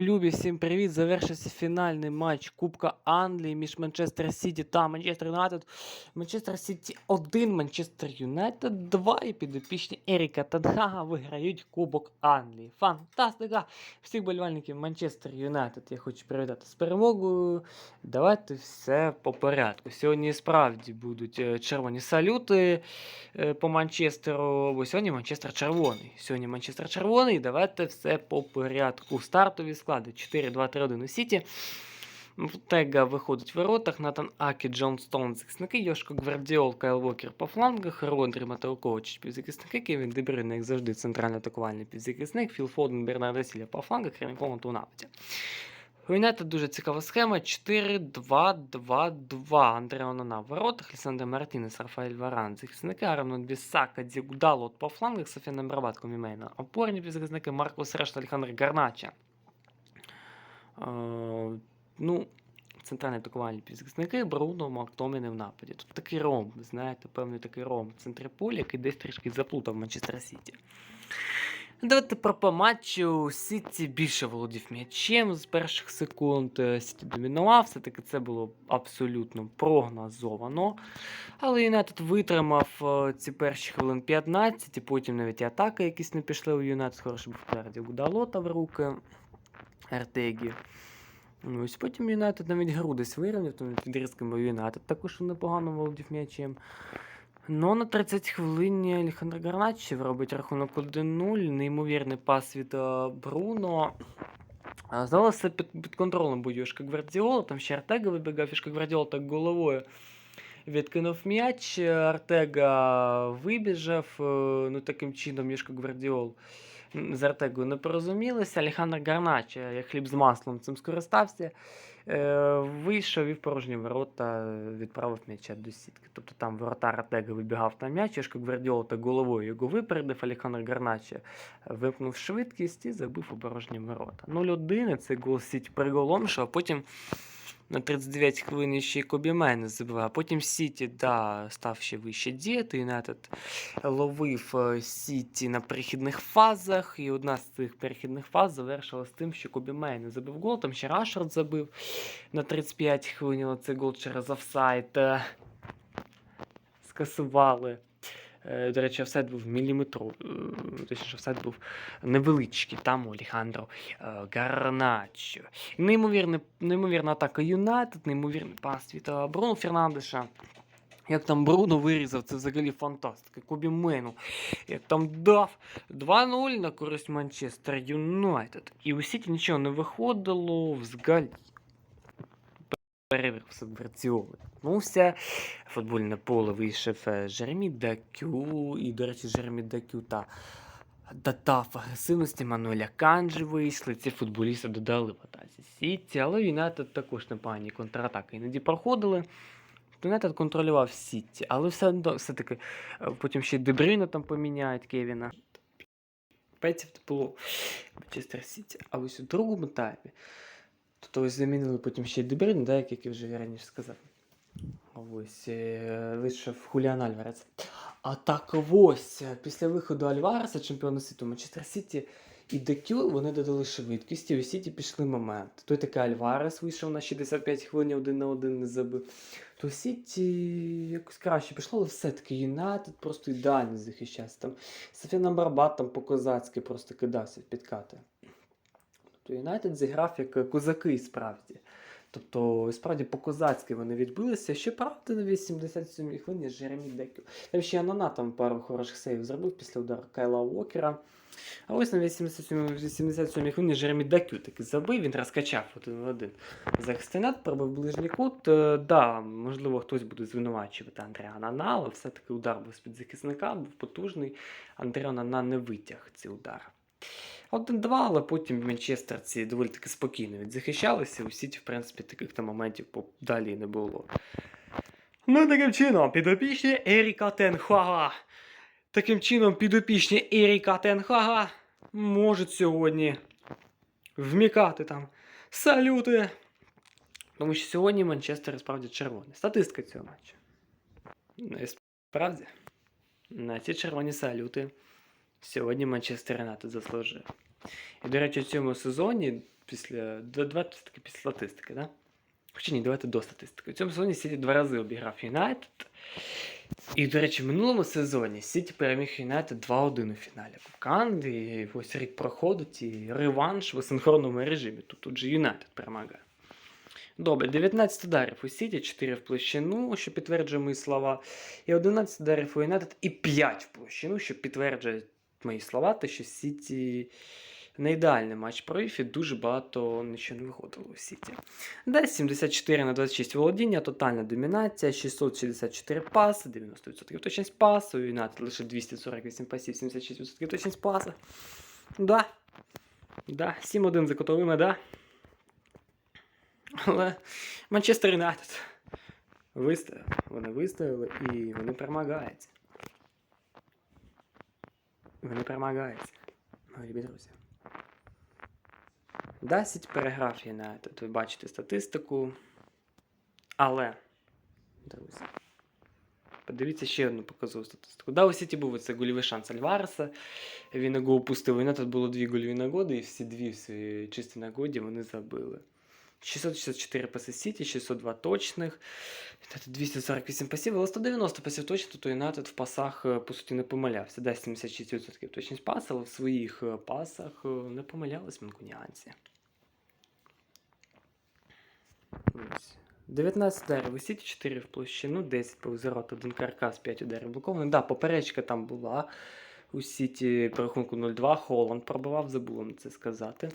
Любі, всім привіт! Завершився фінальний матч Кубка Англії між Манчестер Сіті та Манчестер Юнайтед. Манчестер Сіті 1, Манчестер Юнайтед 2 і підопічні Еріка Тенхага виграють Кубок Англії. Фантастика! Всіх болівальників Манчестер Юнайтед я хочу привітати з перемогою. Давайте все по порядку. Сьогодні справді будуть е, червоні салюти е, по Манчестеру, бо сьогодні Манчестер червоний. Сьогодні Манчестер червоний. Давайте все по порядку. Стартові склади 4-2-3-1 у Сіті. Тега виходить в воротах, Натан Акі, Джон Стоун захисники, Йошко Гвардіол, Кайл Вокер по флангах, Родрі Матео Ковач півзахисники, Кевін Дебрюйн, як завжди, центральний атакувальний півзахисник, Філ Фоден, Бернардо Сіля по флангах, Команд у нападі. Юнайтед дуже цікава схема 4-2-2-2. Андреа Онана в воротах, Лісандр Мартінес, Рафаель Варан, захисники, Арнон Бісака, Дігудало по флангах, Софіна Брабат, Комімейна. Опорні півзахисники Маркус Решта, Алехандр Гарнача. Ну, центральні атакувальні півзахисники, Бруно, Мактоміни в нападі. Тут такий ромб, знаєте, певний такий ромб в центрі поля, який десь трішки заплутав Манчестер Сіті. Давайте про по матчу. Сіті більше володів м'ячем з перших секунд. Е, Сіті домінував, все-таки це було абсолютно прогнозовано. Але Юнайтед витримав е, ці перші хвилин 15, і потім навіть і атаки якісь не пішли у Юнайтед. Хороший був впереді Гудалота в руки Артегі. Ну, Ось потім Юнайтед навіть гру десь вирівняв, тому відрізками Юнайтед також непогано володів м'ячем. Ну, на 30 хвилині Алехандро Гарначів робить рахунок 1-0. Неймовірний пас від е, Бруно. Здавалося, під, під контролем був Йошка Гвардіола, там ще Артега вибігав, Йошка Гвардіола так головою відкинув м'яч. Артега вибіжав. е, Ну, таким чином Йошка Гвардіол з Артегою не порозумілися. Алехандро Гарначо, як хліб з маслом, цим скористався. Е, вийшов і в порожні ворота е, відправив м'яча до сітки. Тобто там воротар Артега вибігав на м'яч, Йошко Гвардіол так головою його випередив, Алехандро Гарначо вимкнув швидкість і забив у порожні ворота. 0-1, це гол Сіті приголомшив, а потім на 39 хвилин ще й Кобі Майнес забивав. А потім Сіті да, став ще вище діяти. Юнайтед ловив е, Сіті на перехідних фазах, і одна з цих перехідних фаз завершилась тим, що Кобі Майнес забив гол, там ще Рашфорд забив на 35 хвилин, але цей гол через офсайд е, скасували. Е, До речі, офсайд був міліметровий, е, точніше, офсайд був невеличкий, там у Алехандро е, Гарначо. Неймовірна, неймовірна атака Юнайтед, неймовірний пас від Бруно Фернандеша. Як там Бруно вирізав, це взагалі фантастика. Кобі Мейну. Як там дав 2-0 на користь Манчестер Юнайтед. І у Сіті нічого не виходило взагалі. Перевір субверціоли. Ну. Футбольне поле вийшов е, Жеремі Дакю. І, до речі, Жеремі Дакю та додав агресивності Мануеля Канджі вийшли. Ці футболісти додали в атаці Сіті, але Юнайтед також непогані контратаки іноді проходили. Юнайтед контролював Сіті, але все все-таки е, потім ще Дебрюйна там поміняють Кевіна. Петів було Манчестер Сіті. А ось у другому таймі. Тобто ось замінили потім ще й Дебрюйна, да, як я вже раніше сказав. Ось е, вийшов Хуліан Альварес. А так ось, е, після виходу Альвареса, чемпіона світу Манчестер Сіті і Декю, вони додали швидкості, і у Сіті пішли моменти. Той такий Альварес вийшов на 65 хвилин, один на один не забив. То Сіті якось краще пішло, але все-таки Юнайтед просто ідеально захищався. Там Софіна Барбат там по-козацьки просто кидався в підкати. Тобто Юнайтед зіграв як козаки справді. Тобто, справді по-козацьки вони відбилися. Щоправда, на 87-й хвилині Жеремі Декю. Там ще Анана там пару хороших сейвів зробив після удару Кайла Уокера. А ось на 87-й хвилині Жеремі Декю таки забив, він розкачав один в один. Захистинат пробив ближній кут. Е, Да, можливо, хтось буде звинувачувати Андреа Нана, але все-таки удар був з-під захисника, був потужний. Андреа Нана не витяг цей удар. 1-2, але потім Манчестерці доволі таки спокійно відзахищалися. У Сіті, в принципі, таких там моментів далі не було. Ну, таким чином, підопічні Еріка Тенхага. Таким чином, підопічні Еріка Тенхага можуть сьогодні вмікати там салюти. Тому що сьогодні Манчестер справді червоний. Статистика цього матчу. Справді, на ці червоні салюти сьогодні Манчестер Юнайтед заслужив. І, до речі, в цьому сезоні після. Давайте все-таки після статистики, да? Хоча ні, давайте до статистики. У цьому сезоні Сіті два рази обіграв Юнайтед. І, до речі, в минулому сезоні Сіті переміг Юнайтед 2-1 у фіналі Англії. І ось рік проходить і реванш в асинхронному режимі. Тут, тут же Юнайтед перемагає. Добре, 19 ударів у Сіті, 4 в площину, що підтверджує мої слова. І 11 ударів у Юнайтед і 5 в площину, що підтверджує мої слова, те, що Сіті не ідеальний матч провів і дуже багато нічого не виходило у Сіті. Далі 74 на 26 володіння, тотальна домінація, 664 паси, 90% точність пасу, Юнайтед лише 248 пасів, 76% точність пасу. Да. Да, 7-1 за котовими, да. Але Манчестер Юнайтед вистояв. Вони вистояли і вони перемагають. Вони перемагають. Мої любі друзі. Дасить переграв Юнайтед. Ви бачите статистику. Але, друзі, подивіться ще одну показову статистику. Да, у Сіті був це гольовий шанс Альвареса. Він його упустив. У Юнайтед було дві гольові нагоди, і всі дві в своїй чистій нагоді вони забили. 664 паси Сіті, 602 точних. 248 пасів, але 190 пасів точно, то Юнайтед в пасах, е, по суті, не помилявся. Да, 76% точність пас, але в своїх е, пасах е, не помилялись манкуніанці. Ось. 19 ударів у Сіті, 4 в площину, 10 повз ворот, 1 каркас, 5 ударів блокованих. Да, поперечка там була. У Сіті по рахунку 0-2. Холланд пробивав, забула це сказати.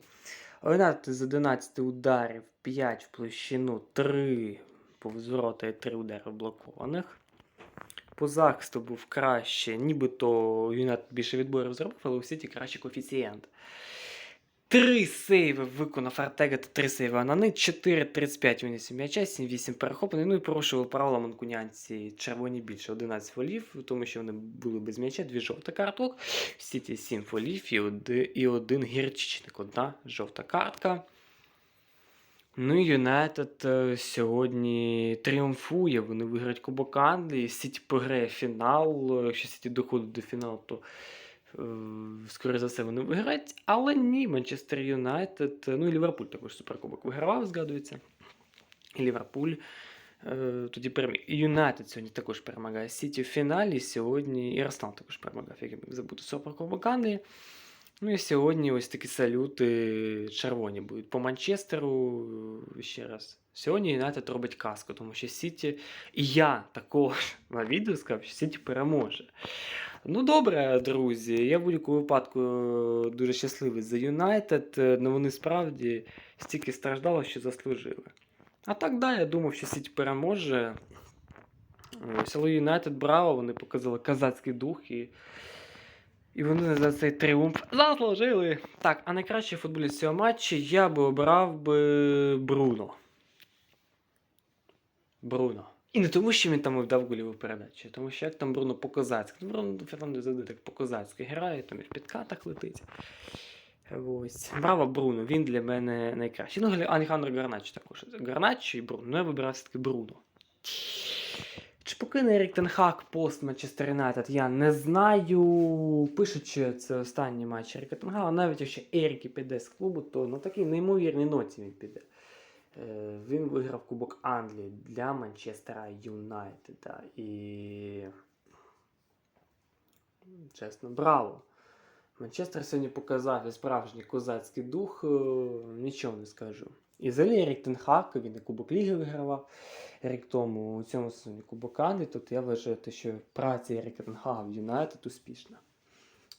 Юнайтед з 11 ударів, 5 в площину, 3 повзворота і 3 удари блокованих. По захисту був краще, нібито Юнат більше відборів зробив, але у Сіті кращий коефіцієнт. Три сейви виконав Артега та три сейви Анани, 4-35 виніс м'яча, 7-8 перехоплений. Ну і порушували правила манкунянці червоні більше 11 фолів, тому що вони були без м'яча, дві жовта карток. В Сіті 7 фолів і один, і один гірчичник, одна жовта картка. Ну і Юнайтед е, сьогодні тріумфує. Вони виграють Кубок Англії. Сіті програє фінал. Якщо Сіті доходить до фіналу, то е, скоріше за все вони виграють. Але ні, Манчестер Юнайтед. Ну і Ліверпуль також суперкубок вигравав, згадується. І Ліверпуль е, тоді Юнайтед сьогодні також перемагає Сіті в фіналі. Сьогодні і Арсенал також перемагав, як я міг забути суперкубок Англії. Ну і сьогодні ось такі салюти червоні будуть по Манчестеру. е, Ще раз. Сьогодні Юнайтед робить казку, тому що Сіті. І я також на відео сказав, що Сіті переможе. Ну добре, друзі. Я в будь-якому випадку е, дуже щасливий за Юнайтед. е, але вони справді стільки страждали, що заслужили. А так да, я думав, що Сіті переможе. Ось, але Юнайтед браво, вони показали казацький дух і. І вони за цей тріумф заслужили. Так, а найкращий футболіст цього матчу я би обрав би Бруно. Бруно. І не тому, що він там вдав голіву передачу, тому що як там Бруно по-козацьки. Ну, Бруно Фернандо завжди так по-козацьки грає, там і в підкатах летить. Ось. Браво, Бруно, він для мене найкращий. Ну, Алехандро Гарначо також. Гарначо і Бруно. Ну, я вибирав все-таки Бруно. Чи покине Ерік Тенхак пост Манчестер Юнайтед, я не знаю. Пишуть, що це останній матч Еріка Тенхага. Навіть якщо Ерік піде з клубу, то на такій неймовірній ноті він піде. Е, Він виграв Кубок Англії для Манчестера Юнайтеда. І. Чесно, браво! Манчестер сьогодні показав справжній козацький дух, е, нічого не скажу. І взагалі Ерік Тенхак, він і Кубок Ліги вигравав рік тому у цьому сезоні Кубок Англії, Тобто я вважаю, те, що праця Еріка Тенхага в Юнайтед успішна.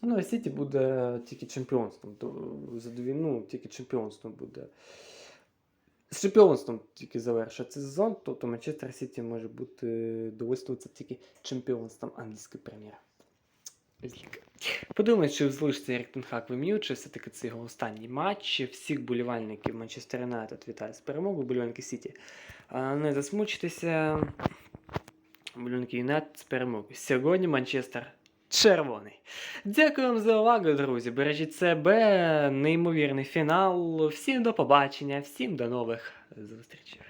Ну, а Сіті буде тільки чемпіонством. Ну, тільки чемпіонством буде. З чемпіонством тільки завершиться сезон, тобто Манчестер Сіті може бути довольствуватися тільки чемпіонством англійської прем'єри. Подумайте, чи залишиться Ерік Тенхак в МЮ, чи все-таки це його останній матч. Всіх болівальників Манчестер Юнайтед вітаю з перемогою, болівальники Сіті. Не засмучтеся. Болівальники Юнайтед з перемогою. Сьогодні Манчестер червоний. Дякую вам за увагу, друзі. Бережіть себе, неймовірний фінал. Всім до побачення, всім до нових зустрічей.